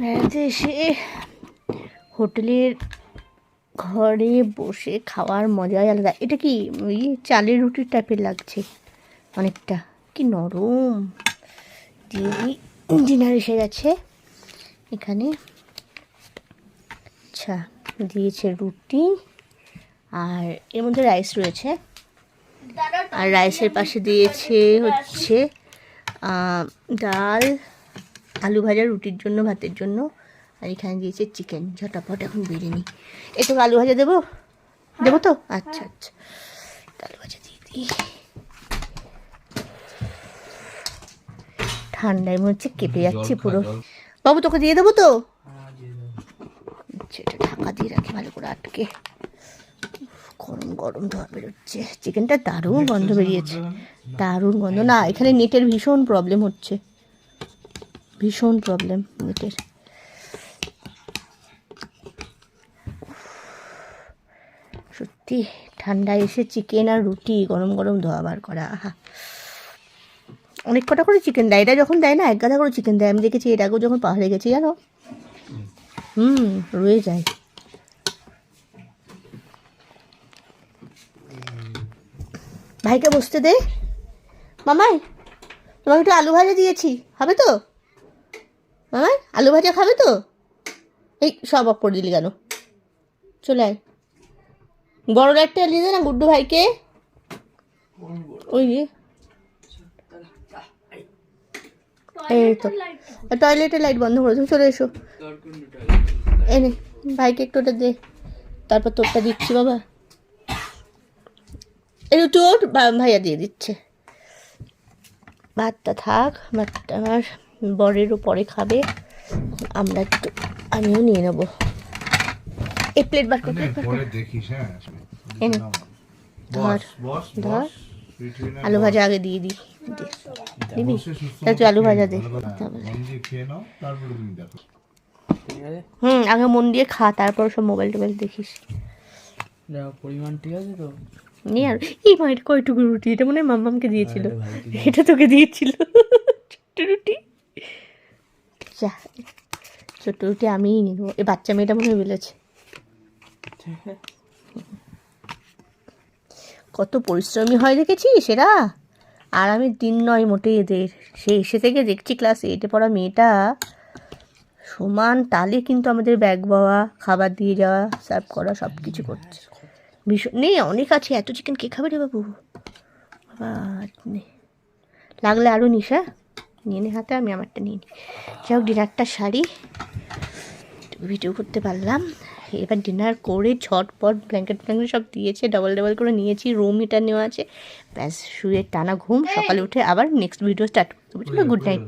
বেড়াতে এসে হোটেলের ঘরে বসে খাওয়ার মজাই আলাদা। এটা কি ওই চালের রুটির টাইপের লাগছে? অনেকটা। কি নরম। দিয়ে ডিনার এসে গেছে। এখানে আচ্ছা দিয়েছে রুটি আর এর মধ্যে রাইস রয়েছে। আর রাইসের পাশে দিয়েছে হচ্ছে ডাল আলু ভাজা রুটির জন্য ভাতের জন্য। আর এখানে দিয়েছে চিকেন ঝটাপট এখন বিরিয়ানি এ তো আলু ভাজা দেবো? দেবো তো? আচ্ছা আচ্ছা। আলু ভাজা দিয়ে দিই। ঠান্ডায় মনে হচ্ছে কেঁপে যাচ্ছে পুরো। বাবু তোকে দিয়ে দেবো তো? আচ্ছা এটা ঢাকা দিয়ে রাখি ভালো করে আটকে। গরম গরম ধোয়া বেরোচ্ছে। চিকেনটা দারুণ গন্ধ বেরিয়েছে। দারুণ গন্ধ। না এখানে নেটের ভীষণ প্রবলেম হচ্ছে। ভীষণ প্রবলেম নেটের। সত্যি, ঠান্ডায় এসে চিকেন আর রুটি, গরম গরম ধোয়া বার করা, আহা। অনেক কটা করে চিকেন দেয়। এটা যখন দেয় না, এক গাদা করে চিকেন দেয়। আমি দেখেছি, এর আগেও যখন পাহাড়ে গেছি, জানো? হুম, রয়ে যায়। ভাইকে বসতে দে। মামাই, তোমাকে একটু আলু ভাজা দিয়েছি। হবে তো? মামাই আলু ভাজা খাবে তো? এই, সব অফ করে দিলি কেন? চলে আয়। বড় লাইটটা নিয়ে দে না গুড্ডু ভাইকে। ওই এই তো। টয়লেটের লাইট বন্ধ করে তুমি চলে এসো। এনে ভাইকে একটু ওটা দে। তারপর তোরটা দিচ্ছি বাবা। এই তোর ভাইয়া দিয়ে দিচ্ছে। ভাতটা থাক ভাতটা আমার। বরেরও পরে খাবে আমরা একটু আমিও নিয়ে নেব। এই প্লেট বার করতে অনেক পরে দেখিস হ্যাঁ ধর, ধর। আলু ভাজা আগে দিয়ে দিই দিবি তুই আলু ভাজা দে। মন হুম আগে মন দিয়ে খা তারপর সব মোবাইল টোবাইল দেখিস। পরিমাণ ঠিক আছে তো? নিয়ে আর এই মা এটা কয়টুকু রুটি? এটা মনে হয় মাম্মামকে দিয়েছিল। এটা এটা তোকে দিয়েছিল। ছোট্ট রুটি। যা। ছোট্ট রুটি আমিই নিব। এ বাচ্চা মেয়েটা মনে হয় বেলেছে। কত পরিশ্রমী হয় দেখেছি সেরা। আর আমি দিন নয় মোটে এদের। সে এসে থেকে দেখছি ক্লাস এইটে পড়া মেয়েটা। সমান তালে কিন্তু আমাদের ব্যাগ বাওয়া খাবার দিয়ে যাওয়া সার্ভ করা সব কিছু করছে। ভীষণ নেই অনেক আছে। এত চিকেন কে খাবে রে বাবু? বাবা লাগলে আরও নিস হ্যাঁ? নিয়ে নে হাতে আমি আমারটা নিয়ে নিই যাই হোক ডিনারটা সারি। ভিডিও করতে পারলাম। এবার ডিনার করে ঝটপট ব্ল্যাঙ্কেট ফ্ল্যাঙ্কেট সব দিয়েছে ডবল ডবল করে নিয়েছি রুম হিটার নেওয়া আছে। ব্যাস শুয়ে টানা ঘুম সকালে উঠে আবার নেক্সট ভিডিও স্টার্ট করতে বুঝলো গুড নাইট